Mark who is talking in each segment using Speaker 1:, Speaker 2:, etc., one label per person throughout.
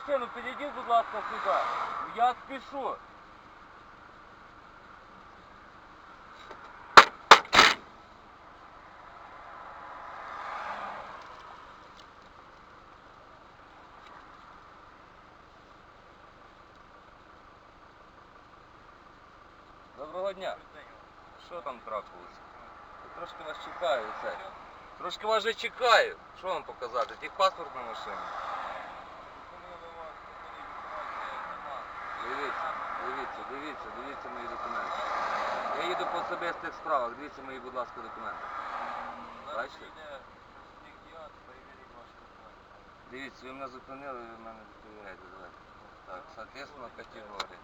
Speaker 1: машину, підійдіть, будь ласка, сюди. Я спішу. Доброго дня. Що там трапилося? Трошки вас чекаю, це. Трошки вас вже чекаю. Що вам показати? Техпаспорт на машині. Дивіться, дивіться, дивіться, дивіться мої документи. Я їду по особистих справах, дивіться мої, будь ласка, документи. Бачите? Дивіться, ви мене зупинили, ви мене перевіряєте, давайте. Так, соответственно, категорія.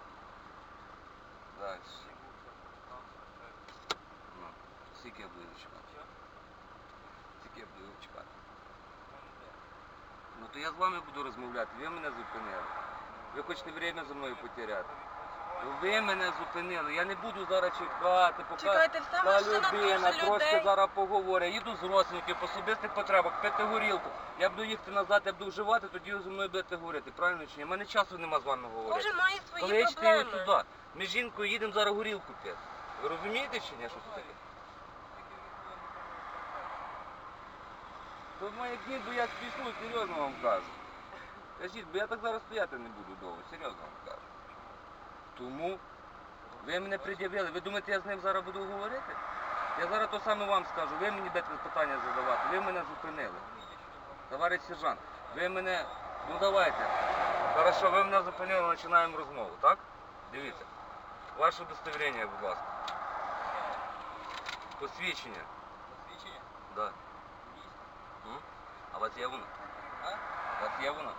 Speaker 1: Далі. Ну, скільки я буду чекати? Скільки я буду чекати? Ну то я з вами буду розмовляти, ви мене зупинили. Ви хочете время за мною потеряти. Ну, Ви мене зупинили, я не буду зараз чекати, поки
Speaker 2: Чекайте,
Speaker 1: та людина
Speaker 2: дуже
Speaker 1: трошки
Speaker 2: людей.
Speaker 1: зараз поговорить. Їду з родственників по особистих потребах, пити горілку. Я буду їхати назад, я буду вживати, тоді ви зі мною будете говорити. Правильно чи ні? У мене часу нема з вами говорити.
Speaker 2: Кожен має
Speaker 1: Коли
Speaker 2: свої
Speaker 1: я читаю
Speaker 2: проблеми.
Speaker 1: туди, ми з жінкою їдемо зараз горілку пити. Ви розумієте чи ні, що це таке? То мої дні, бо я спішу, серйозно вам кажу. Кажіть, бо я так зараз стояти не буду довго, серйозно вам кажу. Тому ви мене пред'явили. Ви думаєте, я з ним зараз буду говорити? Я зараз то саме вам скажу. Ви мені будете питання задавати. Ви мене зупинили. Товариш сержант, ви мене. Ну давайте. Хорошо, ви мене зупинили, починаємо розмову, так? Дивіться. Ваше удостоверення, будь ласка. Посвідчення. Да. М? А у вас є воно? У вас є воно?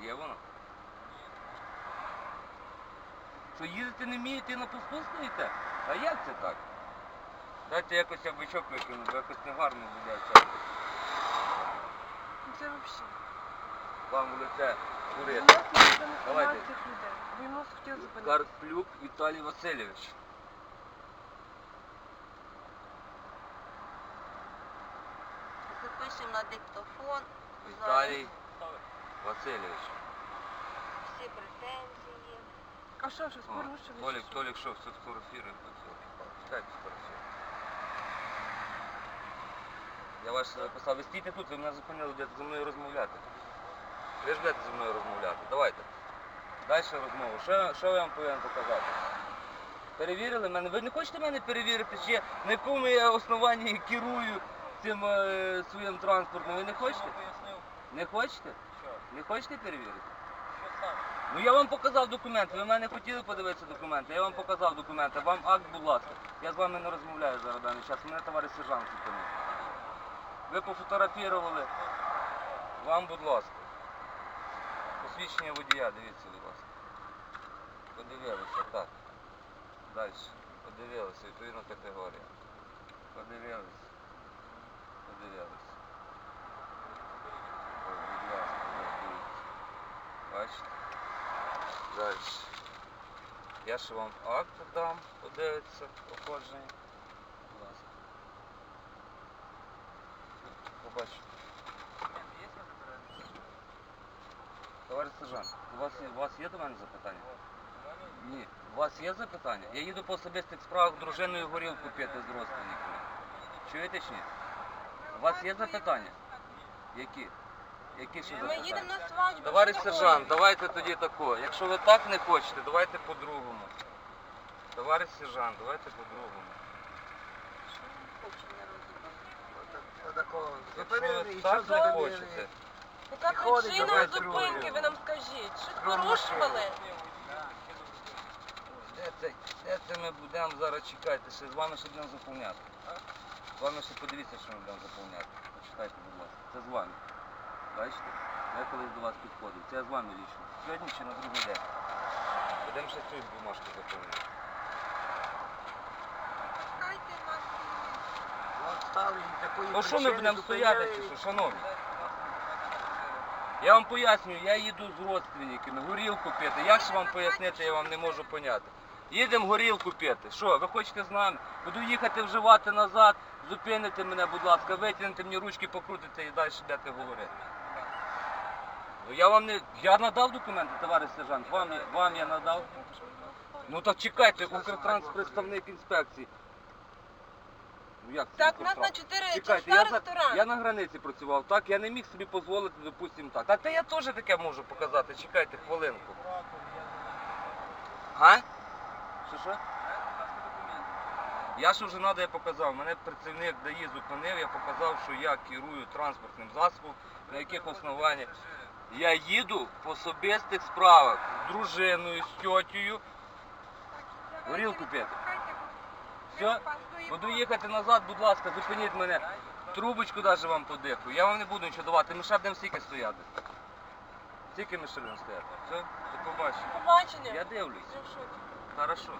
Speaker 1: Є воно? Що їздити не вмієте і на посту стоїте? А як це так? Дайте якось я бичок викину, бо якось негарно буде це.
Speaker 2: Ну, Це взагалі.
Speaker 1: Вам в лице
Speaker 2: У
Speaker 1: курити. Давайте.
Speaker 2: цих людей. Ви нас хотіли зупинити.
Speaker 1: Карплюк Віталій Васильович.
Speaker 3: Запишемо на диктофон
Speaker 1: Віталій Васильович.
Speaker 3: всі претензії.
Speaker 2: А що, щось порушили?
Speaker 1: Толік,
Speaker 2: що?
Speaker 1: Толік, що все фотографірує? Читайте фотографію. Я ваш написав, ви стійте тут, ви мене зупинили, будете зі мною розмовляти. Ви ж будете зі мною розмовляти. Давайте. Далі розмову. Що, що я вам повинен показати? Перевірили мене? Ви не хочете мене перевірити, чи я- на якому я основанні керую цим е, своїм транспортом? Ви не хочете? Не хочете? Не хочете перевірити? Ну я вам показав документи, ви в мене хотіли подивитися документи, я вам показав документи, вам акт, будь ласка. Я з вами не розмовляю зараз даний час, мене товариш сержант зупинив. Ви пофотографували, вам, будь ласка. Посвідчення водія, дивіться, будь ласка. Подивилися, так. Далі. Подивилися, відповідна категорія. Подивилися. Подивилися. Ой, будь ласка, ось дивіться. Бачите? Далі. Я ще вам акт дам, подивиться, походження. Побачу. Товариш сержант, у вас, у вас є до мене запитання? Ні. У вас є запитання? Я їду по особистих справах дружиною горілку пити з родственниками. Чуєте чи ні? У вас є запитання? Які? Які ще
Speaker 2: Ми
Speaker 1: запитання?
Speaker 2: їдемо на свадьбу.
Speaker 1: Товариш
Speaker 2: що
Speaker 1: сержант, давайте тоді тако. Якщо ви так не хочете, давайте по-другому. Товариш сержант, давайте по-другому.
Speaker 3: Що він хоче не розуміє?
Speaker 1: Якщо ви так не хочете,
Speaker 2: Яка причина
Speaker 1: давай
Speaker 2: зупинки, ви нам скажіть? Щось
Speaker 4: Другу
Speaker 2: порушували?
Speaker 1: де це, де це ми будемо зараз чекати? Ще з вами ще будемо заповняти. З вами ще подивіться, що ми будемо заповняти. Почитайте, будь ласка. Це з вами. Бачите? Я колись до вас підходив. Це я з вами лічно. Сьогодні чи на другий день. Будемо ще цю бумажку заповняти.
Speaker 3: Дайте нас.
Speaker 1: Ну що ми будемо стояти, чи що, шановні? Я вам пояснюю, я їду з родственниками, горілку пити. Як ж вам пояснити, я вам не можу поняти. Їдемо горілку пити. Що, ви хочете з нами? Буду їхати вживати назад, зупините мене, будь ласка, витягнете мені ручки, покрутите і далі йдете говорити. Ну я вам не. Я надав документи, товариш сержант. Вам, я- вам я надав. Ну так чекайте, Укртранс представник інспекції. Ну як це
Speaker 2: Так, у нас
Speaker 1: Укртранс?
Speaker 2: на 4
Speaker 1: Чекайте,
Speaker 2: часа
Speaker 1: я, за-
Speaker 2: ресторан.
Speaker 1: я на границі працював, так? Я не міг собі дозволити, допустимо, так. А та я теж таке можу показати. Чекайте хвилинку. А? Що що? Я ж вже надо, я показав. Мене працівник ДАІ зупинив, я показав, що я керую транспортним засобом, на яких основаннях. Я їду в особистих справах з дружиною, з тьотею. Горілку п'яти. Все? Буду їхати назад, будь ласка, зупиніть мене. Трубочку навіть вам подихаю. Я вам не буду нічого давати. Ми ще будемо стільки стояти. Стільки ми ще будемо стояти. Все? До побачення.
Speaker 2: Побачення.
Speaker 1: Я дивлюсь. Хорошо.